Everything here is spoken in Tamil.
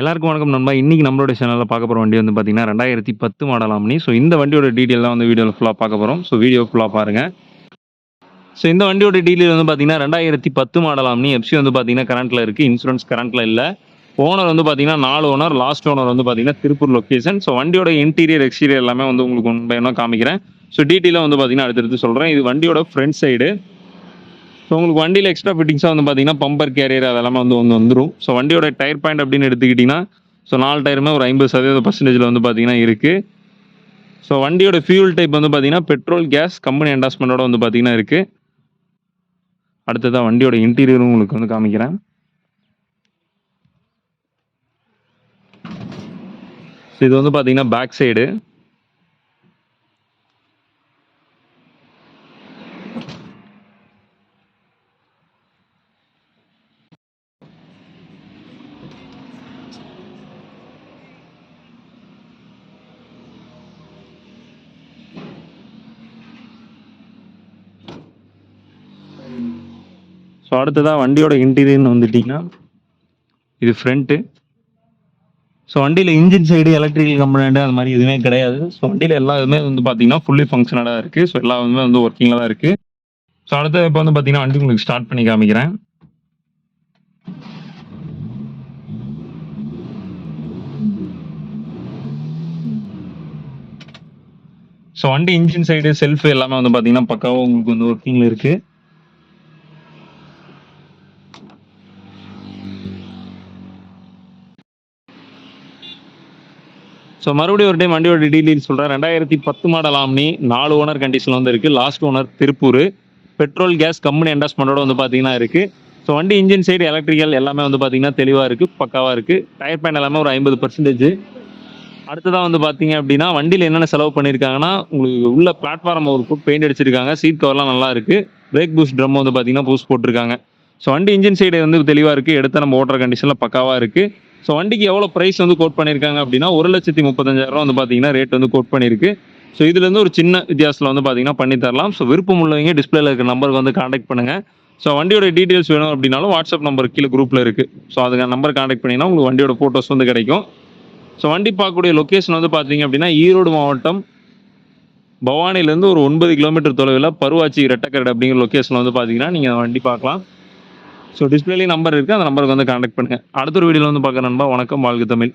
எல்லாருக்கும் வணக்கம் நண்பா. இன்னைக்கு நம்மளோட சேனலில் பார்க்க போகிற வண்டி வந்து பார்த்தீங்கன்னா, 2010 மாடல் ஆம்னி. ஸோ இந்த வண்டியோட டீட்டெயில் தான் வந்து வீடியோவில் ஃபுல்லாக பார்க்க போகிறோம் ஸோ வீடியோ ஃபுல்லாக பாருங்கள் ஸோ இந்த வண்டியோட டீட்டெயில் வந்து பார்த்தீங்கன்னா, 2010 மாடல் ஆம்னி. எஃப்சி வந்து பார்த்தீங்கன்னா கரண்ட்டில் இருக்குது இன்சூரன்ஸ் கரண்ட்டில் இல்லை ஓனர் வந்து பார்த்தீங்கன்னா நாலு ஓனர். லாஸ்ட் ஓனர் வந்து பார்த்தீங்கன்னா திருப்பூர் லொகேஷன். ஸோ வண்டியோட இன்டீரியர், எக்ஸ்டீரியர் எல்லாமே வந்து உங்களுக்கு ஒன் காமிக்கிறேன். ஸோ டீட்டெயிலாக வந்து பார்த்தீங்கன்னா அடுத்தடுத்து சொல்கிறேன் இது வண்டியோட ஃப்ரண்ட் சைடு. ஸோ உங்களுக்கு வண்டியில் எக்ஸ்ட்ரா ஃபிட்டிங்ஸாக வந்து பார்த்தீங்கன்னா, பம்பர் கேரியர் அதெல்லாமே வந்து வந்து வந்துடும் ஸோ வண்டியோட டயர் பாயிண்ட் அப்படின்னு எடுத்துக்கிட்டீங்கன்னா, ஸோ நாலு டயருமே ஒரு ஐம்பது சதவீத பர்சன்டேஜில் வந்து பார்த்தீங்கன்னா இருக்குது ஸோ வண்டியோட ஃபியூல் டைப் வந்து பார்த்தீங்கன்னா, பெட்ரோல், கேஸ் கம்பெனி அண்டாஸ்மெண்ட்டோட வந்து பார்த்தீங்கன்னா இருக்குது அடுத்ததாக வண்டியோட இன்டீரியரும் உங்களுக்கு வந்து காமிக்கிறேன். ஸோ இது வந்து பார்த்தீங்கன்னா பேக் சைடு. ஸோ அடுத்ததாக வண்டியோட இன்டீரியர்னு வந்துட்டிங்கன்னா இது ஃப்ரண்ட்டு. ஸோ வண்டியில் இன்ஜின் சைடு எலக்ட்ரிக்கல் கம்பனண்ட்டு அது மாதிரி எதுவுமே கிடையாது. ஸோ வண்டியில் எல்லா இதுவுமே வந்து பார்த்தீங்கன்னா, ஃபுல்லி ஃபங்க்ஷனாக தான் இருக்குது ஸோ எல்லா இதுவுமே வந்து ஒர்க்கிங்கில் தான் இருக்குது ஸோ அடுத்தது இப்போ வந்து பார்த்தீங்கன்னா, வண்டி உங்களுக்கு ஸ்டார்ட் பண்ணி காமிக்கிறேன். ஸோ வண்டி இன்ஜின் சைடு, செல்ஃப் எல்லாமே வந்து பார்த்தீங்கன்னா, பக்காவாக உங்களுக்கு வந்து ஒர்க்கிங்கில் இருக்குது ஸோ மறுபடியும் ஒரு டைம் வண்டியோட டீடைல் சொல்கிறேன் ரெண்டாயிரத்தி பத்து மாடல் ஆம்னி. நாலு ஓனர் கண்டிஷனில் வந்து இருக்குது last owner Tiruppur. Petrol, gas company என்டார்ஸ்மென்ட்டோட வந்து பார்த்தீங்கன்னா இருக்குது ஸோ வண்டி இன்ஜின் சைடு, எலக்ட்ரிக்கல் எல்லாமே வந்து பார்த்தீங்கன்னா தெளிவாக இருக்குது பக்காவாக இருக்குது டயர் பேன் எல்லாமே ஒரு ஐம்பது பர்சன்டேஜ் அடுத்ததாக வந்து பார்த்தீங்க அப்படின்னா, வண்டியில் என்னென்ன செலவு பண்ணியிருக்காங்கன்னா, உங்களுக்கு உள்ள பிளாட்ஃபார்ம் ஒரு பெயிண்ட் அடிச்சிருக்காங்க. சீட் கவர்லாம் நல்லா இருக்குது பிரேக் பூஸ்ட் ட்ரம் வந்து பார்த்தீங்கன்னா, பூஸ்ட் போட்டிருக்காங்க. ஸோ வண்டி இன்ஜின் சைடு வந்து தெளிவாக இருக்குது எடுத்து நம்ம ஓட்டுற கண்டிஷனில் பக்காவாக இருக்குது ஸோ வண்டிக்கு எவ்வளோ ப்ரைஸ் வந்து கோட் பண்ணியிருக்காங்க அப்படின்னா, ஒரு லட்சத்தி முப்பத்தஞ்சாயிரம் வந்து பார்த்தீங்கன்னா ரேட் வந்து கோட் பண்ணியிருக்கு. ஸோ இதுலேருந்து ஒரு சின்ன வித்தியாசத்தில் வந்து பார்த்தீங்கன்னா பண்ணி தரலாம். ஸோ விருப்பம் உள்ளவங்க டிஸ்பிளேல இருக்கிற நம்பருக்கு வந்து காண்டாக்ட் பண்ணுங்கள் ஸோ வண்டியோட டீட்டெயில்ஸ் வேணும் அப்படின்னாலும் வாட்ஸ்அப் நம்பர் கீழே குரூப்பில் இருக்குது ஸோ அதுக்கு நம்பர் காண்டாக்ட் பண்ணிங்கன்னா உங்களுக்கு வண்டியோட ஃபோட்டோஸ் வந்து கிடைக்கும். ஸோ வண்டி பார்க்கக்கூடிய லொக்கேஷன் வந்து பார்த்தீங்க அப்படின்னா, ஈரோடு மாவட்டம் பவானிலேருந்து ஒரு ஒன்பது கிலோமீட்டர் தொலைவில் பருவாச்சி ரெட்டக்கரடு அப்படிங்கிற லொக்கேஷனில் வந்து பார்த்தீங்கன்னா, நீங்கள் வண்டி பார்க்கலாம். ஸோ டிஸ்பிளேலேயும் நம்பர் இருக்கு. அந்த நம்பருக்கு வந்து கான்டாக்ட் பண்ணுங்க. அடுத்த ஒரு வீடியோவில் வந்து பார்க்குறேன் நண்பா. வணக்கம். வாழ்க தமிழ்.